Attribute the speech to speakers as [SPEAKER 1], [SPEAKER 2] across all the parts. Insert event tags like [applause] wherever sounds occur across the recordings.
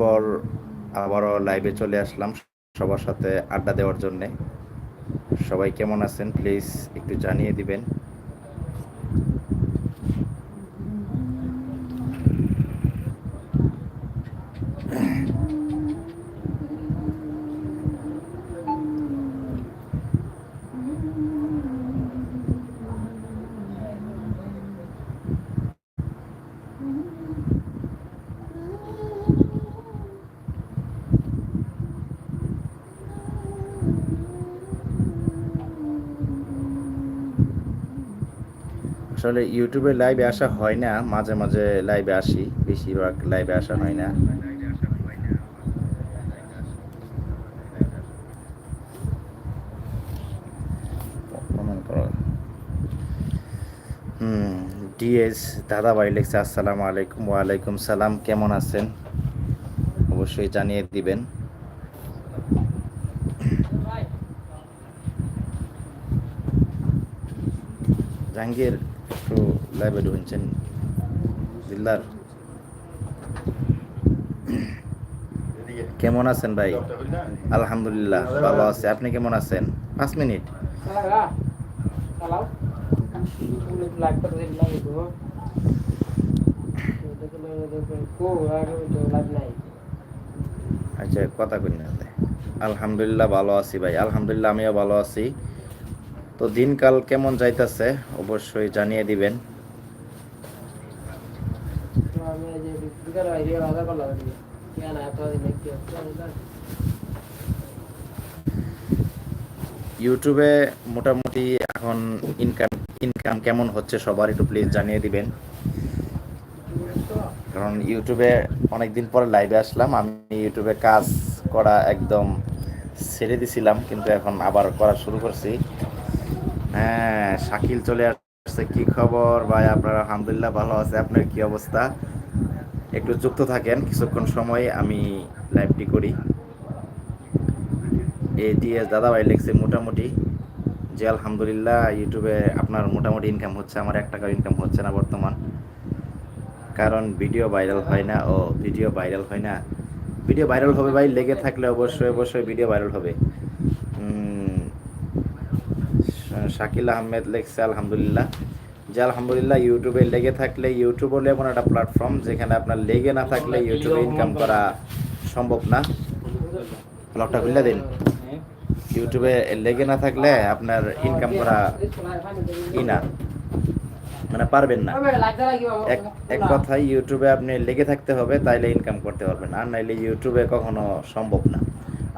[SPEAKER 1] পর আবারও লাইভে চলে আসলাম সবার সাথে আড্ডা দেওয়ার জন্যে। সবাই কেমন আছেন? প্লিজ একটু জানিয়ে দিবেন। আসলে ইউটিউবে লাইভে আসা হয় না, মাঝে মাঝে লাইভে আসি, বেশিরভাগ লাইভে আসা হয় না। ডিএস দাদা ভাই লেখছে, আসসালামু আলাইকুম, ওয়ালাইকুম সালাম, কেমন আছেন? অবশ্যই জানিয়ে দিবেন। জাহাঙ্গীর একটু লাইভে ঢুকছেন দিলদার। কেমন আছেন ভাই? আলহামদুলিল্লাহ, ভালো আছে। আপনি কেমন আছেন? পাঁচ মিনিট। আচ্ছা কথা কই আলহামদুলিল্লাহ ভালো আছি ভাই। আলহামদুলিল্লাহ, আমিও ভালো আছি। তো দিনকাল কেমন যাইতাছে, অবশ্যই জানিয়ে দিবেন। ইউটিউবে মোটামুটি এখন ইনকাম ইনকাম কেমন হচ্ছে সবার একটু প্লিজ জানিয়ে দিবেন। কারণ ইউটিউবে অনেক দিন পরে লাইভে আসলাম, আমি ইউটিউবে কাজ করা একদম ছেড়ে দিছিলাম, কিন্তু এখন আবার করা শুরু করছি। হ্যাঁ শাকিল চলে আসছে। কি খবর? ভাই, আপনার আলহামদুলিল্লাহ ভালো আছে। আপনার কি অবস্থা? একটু যুক্ত থাকেন, কিছুক্ষণ সময় আমি লাইভটি করি। এটিএস দাদা ভাই লিখছে, মোটামুটি যে আলহামদুলিল্লাহ ইউটিউবে আপনার মোটামুটি ইনকাম হচ্ছে, আমার এক টাকার ইনকাম হচ্ছে না বর্তমান। কারণ ভিডিও ভাইরাল হয় না, ও ভিডিও ভাইরাল হয় না। ভিডিও ভাইরাল হবে ভাই, লেগে থাকলে অবশ্যই অবশ্যই ভিডিও ভাইরাল হবে। শাকিল আহমেদ লেখছে, আলহামদুলিল্লাহ। যে আলহামদুলিল্লাহ ইউটিউবে লেগে থাকলে ইউটিউব হলো এমন একটা প্ল্যাটফর্ম যেখানে আপনার লেগে না থাকলে ইউটিউবে ইনকাম করা সম্ভব না। ব্লগটা খুলে দিন। ইউটিউবে লেগে না থাকলে আপনার ইনকাম করা ই না। মানে পারবেন না। এক এক কথায় ইউটিউবে আপনি লেগে থাকতে হবে, তাইলে ইনকাম করতে পারবেন আর নাইলে ইউটিউবে কখনো সম্ভব না।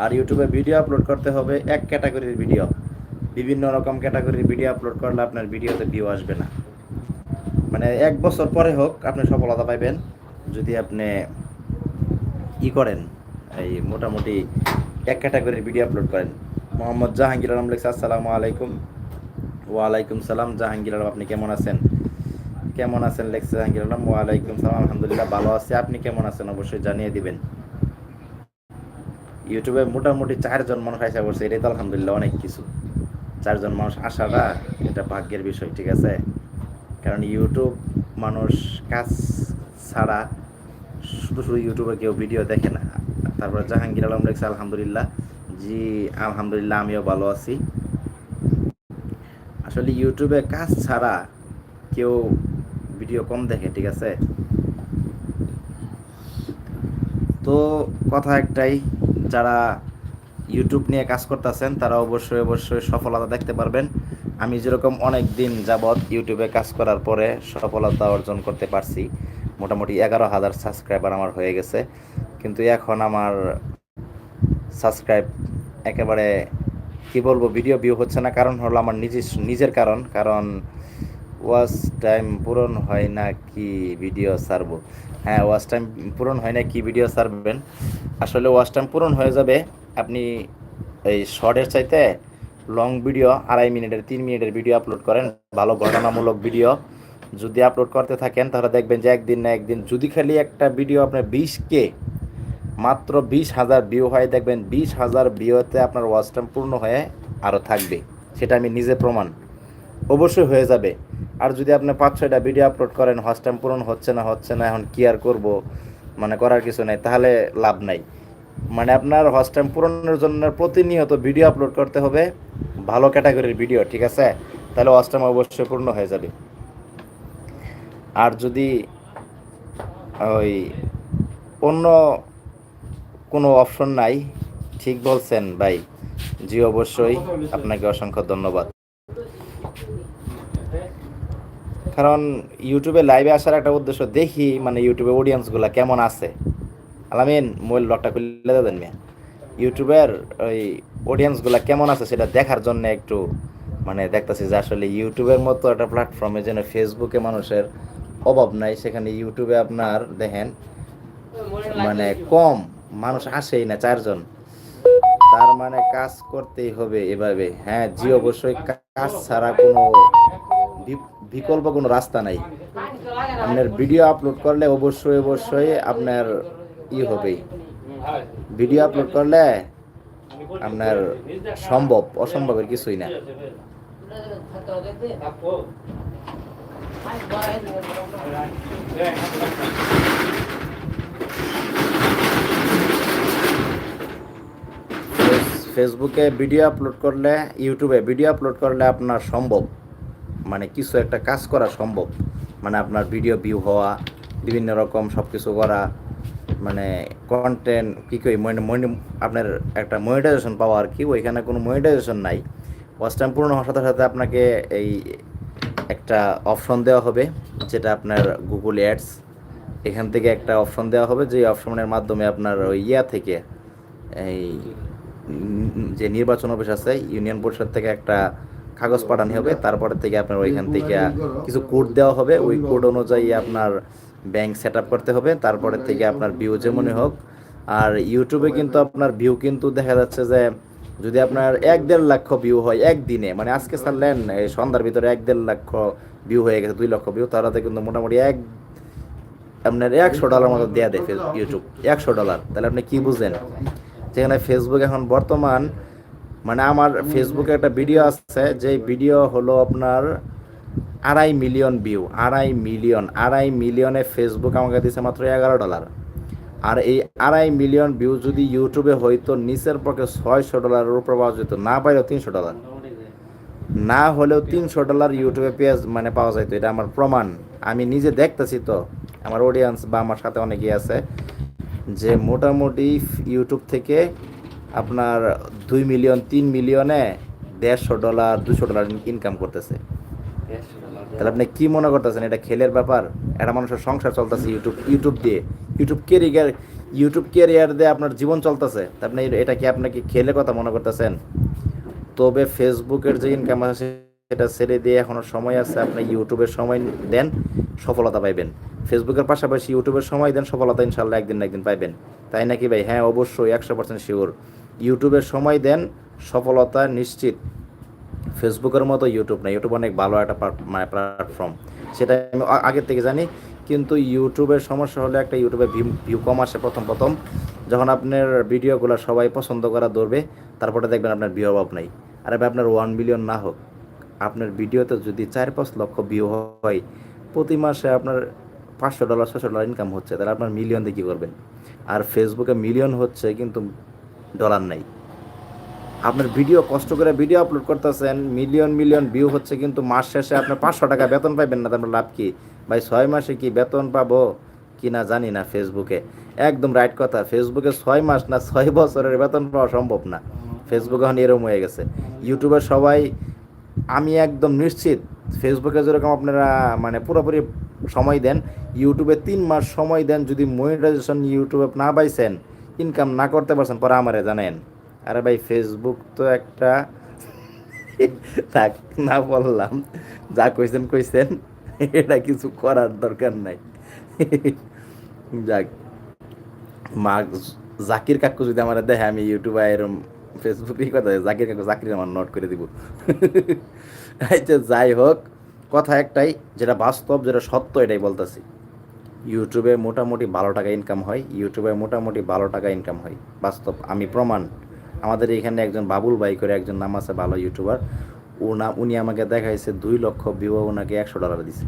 [SPEAKER 1] আর ইউটিউবে ভিডিও আপলোড করতে হবে এক ক্যাটাগরির ভিডিও বিভিন্ন রকম ক্যাটাগরির ভিডিও আপলোড করলে আপনার ভিডিওতে ভিউ আসবে না। মানে এক বছর পরে হোক, আপনি সফলতা পাইবেন। যদি আপনি ই করেন, এই মোটামুটি এক ক্যাটাগরির ভিডিও আপলোড করেন। মোহাম্মদ জাহাঙ্গীর আলম লেখছে, আসসালামু আলাইকুম। ওয়ালাইকুম সালাম, জাহাঙ্গীর আলম, আপনি কেমন আছেন? কেমন আছেন? লেখছে জাহাঙ্গীর আলম। ওয়ালাইকুম সালাম, আলহামদুলিল্লাহ ভালো আছে। আপনি কেমন আছেন? অবশ্যই জানিয়ে দিবেন। ইউটিউবে মোটামুটি চারজন মানুষ আসা করছে, এটাই তো আলহামদুলিল্লাহ অনেক কিছু। চারজন মানুষ আসাটা এটা ভাগ্যের বিষয়, ঠিক আছে? কারণ ইউটিউব মানুষ কাজ ছাড়া শুধু শুধু ইউটিউবে কেউ ভিডিও দেখে না। তারপর জাহাঙ্গীর আলম লেখছে আলহামদুলিল্লাহ। জি, আলহামদুলিল্লাহ, আমিও ভালো আছি। আসলে ইউটিউবে কাজ ছাড়া কেউ ভিডিও কম দেখে, ঠিক আছে? তো কথা একটাই, যারা ইউটিউব নিয়ে কাজ করতেছেন, তারা অবশ্যই অবশ্যই সফলতা দেখতে পারবেন। আমি যেরকম অনেক দিন যাবৎ ইউটিউবে কাজ করার পরে সফলতা অর্জন করতে পারছি। মোটামুটি এগারো হাজার সাবস্ক্রাইবার আমার হয়ে গেছে। কিন্তু এখন আমার সাবস্ক্রাইব একেবারে, কি বলব ভিডিও ভিউ হচ্ছে না। কারণ হলো আমার নিজের নিজের কারণ। কারণ ওয়াচ টাইম পূরণ হয় না কি ভিডিও ছাড়বো। হ্যাঁ ওয়াচ টাইম পূরণ হয় না কি ভিডিও ছাড়বেন। আসলে ওয়াচ টাইম পূরণ হয়ে যাবে। আপনি এই শর্টের চাইতে লং ভিডিও আড়াই মিনিটের, তিন মিনিটের ভিডিও আপলোড করেন, ভালো ঘটনামূলক ভিডিও যদি আপলোড করতে থাকেন, তাহলে দেখবেন যে একদিন না একদিন যদি খালি একটা ভিডিও আপনার বিশ কে, মাত্র বিশ হাজার ভিউ হয়, দেখবেন বিশ হাজার ভিউতে আপনার ওয়াচ টাইম পূর্ণ হয়ে আরও থাকবে। সেটা আমি নিজে প্রমাণ। অবশ্যই হয়ে যাবে। আর যদি আপনি পাঁচ ছয়টা ভিডিও আপলোড করেন ওয়াচ টাইম পূরণ হচ্ছে না হচ্ছে না, এখন কি আর করব মানে করার কিছু নাই, তাহলে লাভ নাই। মানে আপনার হস্ট টাইম পূরণের জন্য প্রতিনিয়ত ভিডিও আপলোড করতে হবে। ভালো ক্যাটাগরির ভিডিও ঠিক আছে? তাহলে হস্ট টাইম অবশ্যই পূর্ণ হয়ে যাবে। আর যদি ওই অন্য কোনো অপশন নাই, ঠিক বলছেন ভাই। জি, অবশ্যই। আপনাকে অসংখ্য ধন্যবাদ। কারণ ইউটিউবে লাইভে আসার একটা উদ্দেশ্য দেখি মানে ইউটিউবে অডিয়েন্সগুলো কেমন আছে। আলামিন, মোবাইল লকটা খুলে দেবেন মিয়া। ইউটিউবের ওই অডিয়েন্সগুলো কেমন আছে সেটা দেখার জন্য একটু মানে দেখতেছি যে আসলে ইউটিউবের মতো একটা প্ল্যাটফর্মে যেন ফেসবুকে মানুষের অভাব নাই, সেখানে ইউটিউবে আপনার দেখেন মানে কম মানুষ আসেই না চারজন। তার মানে কাজ করতেই হবে এভাবে। হ্যাঁ জি, অবশ্যই কাজ ছাড়া কোনো বিকল্প কোনো রাস্তা নাই। আপনার ভিডিও আপলোড করলে অবশ্যই অবশ্যই আপনার ই হবেই ভিডিও আপলোড করলে আপনার সম্ভব অসম্ভবের কিছুই না। ফেসবুকে ভিডিও আপলোড করলে ইউটিউবে ভিডিও আপলোড করলে আপনার সম্ভব। মানে কিছু একটা কাজ করা সম্ভব। মানে আপনার ভিডিও ভিউ হওয়া বিভিন্ন রকম সব কিছু করা। মানে কন্টেন্ট কী কই মনে আপনার একটা মনিটাইজেশন পাওয়া আর কি? ওইখানে কোনো মনিটাইজেশন নাই। ওয়াচ টাইম পূর্ণ হওয়ার সাথে সাথে আপনাকে এই একটা অপশন দেওয়া হবে যেটা আপনার গুগল অ্যাডস এখান থেকে একটা অপশন দেওয়া হবে যে অপশনের মাধ্যমে আপনার ওই ইয়া থেকে এই যে নির্বাচন অফিস আছে ইউনিয়ন পরিষদ থেকে একটা কাগজ পাঠানো হবে। তারপরে থেকে আপনার ওইখান থেকে কিছু কোড দেওয়া হবে। ওই কোড অনুযায়ী আপনার ব্যাংক সেট করতে হবে, তারপরে থেকে আপনার ভিউ যেমনই হোক। আর ইউটিউবে কিন্তু আপনার ভিউ কিন্তু দেখা যাচ্ছে যে, যদি আপনার এক দেড় লক্ষ ভিউ হয় একদিনে মানে আজকে ছাড়লেন সন্ধ্যার ভিতরে এক দেড় লক্ষ ভিউ হয়ে গেছে, দুই লক্ষ ভিউ তারাতে কিন্তু মোটামুটি এক, আপনার একশো ডলার মতো দেওয়া দেয় ইউটিউব একশো ডলার তাহলে আপনি কি বুঝেন? যেখানে ফেসবুক এখন বর্তমান মানে আমার ফেসবুকে একটা ভিডিও আছে, যে ভিডিও হলো আপনার আড়াই মিলিয়ন ভিউ, আড়াই মিলিয়ন, আড়াই মিলিয়নে ফেসবুক আমাকে দিচ্ছে মাত্র এগারো ডলার। আর এই আড়াই মিলিয়ন ভিউ যদি ইউটিউবে হয়তো নিচের পক্ষে ছয়শো ডলারের উপর পাওয়া যেত, না পাইলেও তিনশো ডলার। না হলেও তিনশো ডলার ইউটিউবে পেজ মানে পাওয়া যাইতো, এটা আমার প্রমাণ। আমি নিজে দেখতেছি তো, আমার অডিয়েন্স বা আমার সাথে অনেকেই আছে, যে মোটামুটি ইউটিউব থেকে আপনার দুই মিলিয়ন, তিন মিলিয়নে দেড়শো ডলার, দুশো ডলার ইনকাম করতেছে। তাহলে আপনি কি মনে করতেছেন? এটা খেলের ব্যাপার? একটা মানুষের সংসার চলতেছে ইউটিউব ইউটিউব দিয়ে। ইউটিউব কেরিয়ার ইউটিউব কেরিয়ার দিয়ে আপনার জীবন চলতেছে। আপনি এটা কি আপনাকে খেলে কথা মনে করতেছেন? তবে ফেসবুকের যে ইনকাম আছে, সেটা ছেড়ে দিয়ে এখনও সময় আছে, আপনি ইউটিউবের সময় দেন, সফলতা পাইবেন। ফেসবুকের পাশাপাশি ইউটিউবের সময় দেন, সফলতা ইনশাল্লাহ একদিন একদিন পাইবেন। তাই নাকি ভাই? হ্যাঁ অবশ্যই, একশো পার্সেন্ট শিওর ইউটিউবের সময় দেন, সফলতা নিশ্চিত। ফেসবুকের মতো ইউটিউব না ইউটিউব অনেক ভালো একটা মানে প্ল্যাটফর্ম সেটা আমি আগের থেকে জানি। কিন্তু ইউটিউবের সমস্যা হলে একটা ইউটিউবে ভিউ কম আসে প্রথম প্রথম। যখন আপনার ভিডিওগুলো সবাই পছন্দ করা ধরবে, তারপরে দেখবেন আপনার ভিউ অভাব নাই। আর এবার আপনার ওয়ান মিলিয়ন না হোক, আপনার ভিডিওতে যদি চার, পাঁচ লক্ষ ভিউ হয়, প্রতি মাসে আপনার পাঁচশো ডলার ছশো ডলার ইনকাম হচ্ছে। তাহলে আপনার মিলিয়ন দিয়ে কী করবেন? আর ফেসবুকে মিলিয়ন হচ্ছে, কিন্তু ডলার নাই। আপনার ভিডিও কষ্ট করে ভিডিও আপলোড করতেছেন মিলিয়ন মিলিয়ন ভিউ হচ্ছে কিন্তু মাস শেষে আপনার পাঁচশো টাকা বেতন পাইবেন না, তারপর লাভ কি? ভাই, ছয় মাসে কি বেতন পাবো? কি না জানি না ফেসবুকে একদম রাইট কথা ফেসবুকে ছয় মাস না ছয় বছরের বেতন পাওয়া সম্ভব না। ফেসবুকে এখন এরম হয়ে গেছে। ইউটিউবে সবাই, আমি একদম নিশ্চিত ফেসবুকে যেরকম আপনারা মানে পুরোপুরি সময় দেন ইউটিউবে তিন মাস সময় দেন, যদি মনিটাইজেশন ইউটিউবে না পাইছেন ইনকাম না করতে পারছেন, পরে আমারে জানেন আরে ভাই ফেসবুক তো একটা [laughs] থাক, না বললাম। যা কইছেন কইছেন। এটা কিছু করার দরকার নাই। যাক। মা, জাকির কাকু যদি আমার দেখে, আমি ইউটিউবে এরম ফেসবুকে কথা জাকির কাকু, জাকির আমার নোট করে দিব। [laughs] আচ্ছা যাই হোক, কথা একটাই, যেটা বাস্তব, যেটা সত্য, এটাই বলতেছি। ইউটিউবে মোটামুটি ভালো টাকা ইনকাম হয়, ইউটিউবে মোটামুটি ভালো টাকা ইনকাম হয়। বাস্তব, আমি প্রমাণ আমাদের এখানে একজন বাবুল ভাই করে একজন নাম আছে ভালো ইউটিউবার ও না উনি আমাকে দেখাইছে দুই লক্ষ ভিউ ওনাকে একশো ডলার দিছে।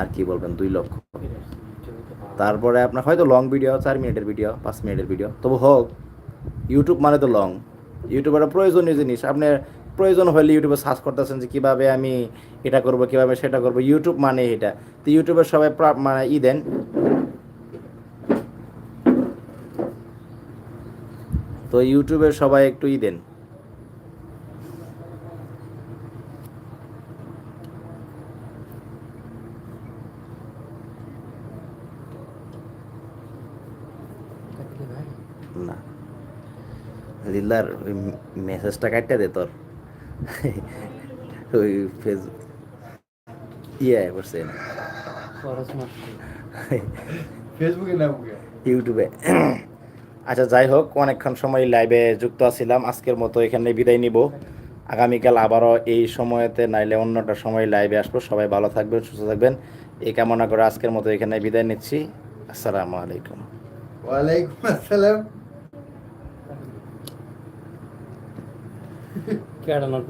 [SPEAKER 1] আর কি বলবেন, দুই লক্ষ। তারপরে আপনার হয়তো লং ভিডিও চার মিনিটের ভিডিও পাঁচ মিনিটের ভিডিও তবু হোক ইউটিউব মানে তো লং ইউটিউবের প্রয়োজনীয় জিনিস। আপনি প্রয়োজন হলে ইউটিউবে সার্চ করতেছেন যে কীভাবে আমি এটা করব, কীভাবে সেটা করব। ইউটিউব মানে এটা। তো ইউটিউবের সবাই মানে ই দেন তো ইউটিউবের সবাই একটু ই দেন। না। লিল্লার ওই মেসেজটা কাটতে দে তোর। ওই ফেস ইয়ে করছে
[SPEAKER 2] ফেসবুকে না
[SPEAKER 1] ইউটিউবে [laughs] আচ্ছা যাই হোক অনেকক্ষণ সময় লাইভে যুক্ত আছিলাম। আজকের মতো এখানে বিদায় নিব। আগামীকাল আবারও এই সময়তে নাইলে অন্যটা সময় লাইভে আসব। সবাই ভালো থাকবেন সুস্থ থাকবেন। এই কামনা করে আজকের মতো এখানে বিদায় নিচ্ছি। আসসালামু আলাইকুম।
[SPEAKER 2] ওয়ালাইকুম আসসালাম।
[SPEAKER 3] কেডা নট